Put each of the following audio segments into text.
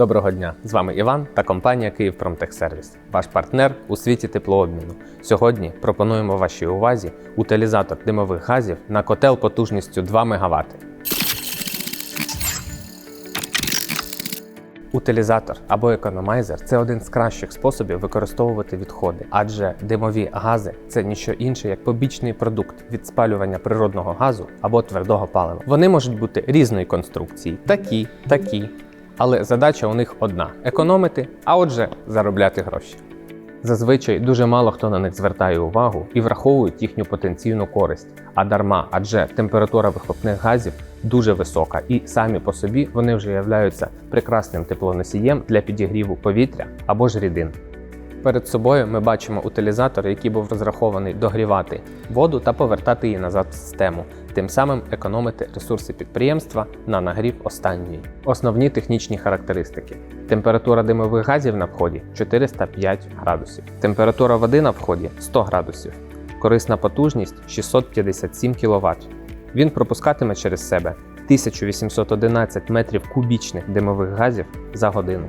Доброго дня! З вами Іван та компанія «Київпромтехсервіс», ваш партнер у світі теплообміну. Сьогодні пропонуємо вашій увазі утилізатор димових газів на котел потужністю 2 МВт. Утилізатор або економайзер це один з кращих способів використовувати відходи, адже димові гази це ніщо інше як побічний продукт від спалювання природного газу або твердого палива. Вони можуть бути різної конструкції, такі, такі. Але задача у них одна: економити, а отже, заробляти гроші. Зазвичай дуже мало хто на них звертає увагу і враховують їхню потенційну користь, а дарма, адже температура вихлопних газів дуже висока, і самі по собі вони вже являються прекрасним теплоносієм для підігріву повітря або ж рідин. Перед собою ми бачимо утилізатор, який був розрахований догрівати воду та повертати її назад в систему, тим самим економити ресурси підприємства на нагрів останньої. Основні технічні характеристики: температура димових газів на вході 405 градусів, температура води на вході 100 градусів, корисна потужність 657 кВт. Він пропускатиме через себе 1811 метрів кубічних димових газів за годину.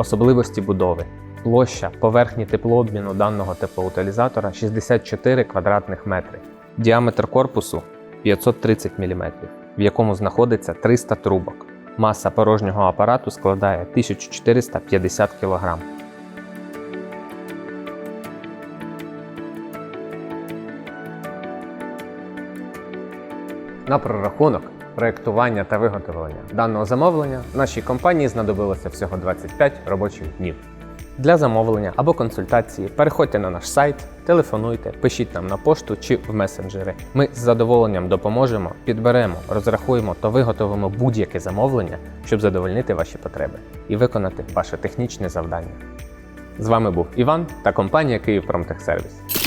Особливості будови. Площа поверхні теплообміну даного теплоутилізатора 64 квадратних метри. Діаметр корпусу 530 мм, в якому знаходиться 300 трубок. Маса порожнього апарату складає 1450 кг. На прорахунок, проєктування та виготовлення даного замовлення нашій компанії знадобилося всього 25 робочих днів. Для замовлення або консультації переходьте на наш сайт, телефонуйте, пишіть нам на пошту чи в месенджери. Ми з задоволенням допоможемо, підберемо, розрахуємо та виготовимо будь-яке замовлення, щоб задовольнити ваші потреби і виконати ваше технічне завдання. З вами був Іван та компанія «Київпромтехсервіс».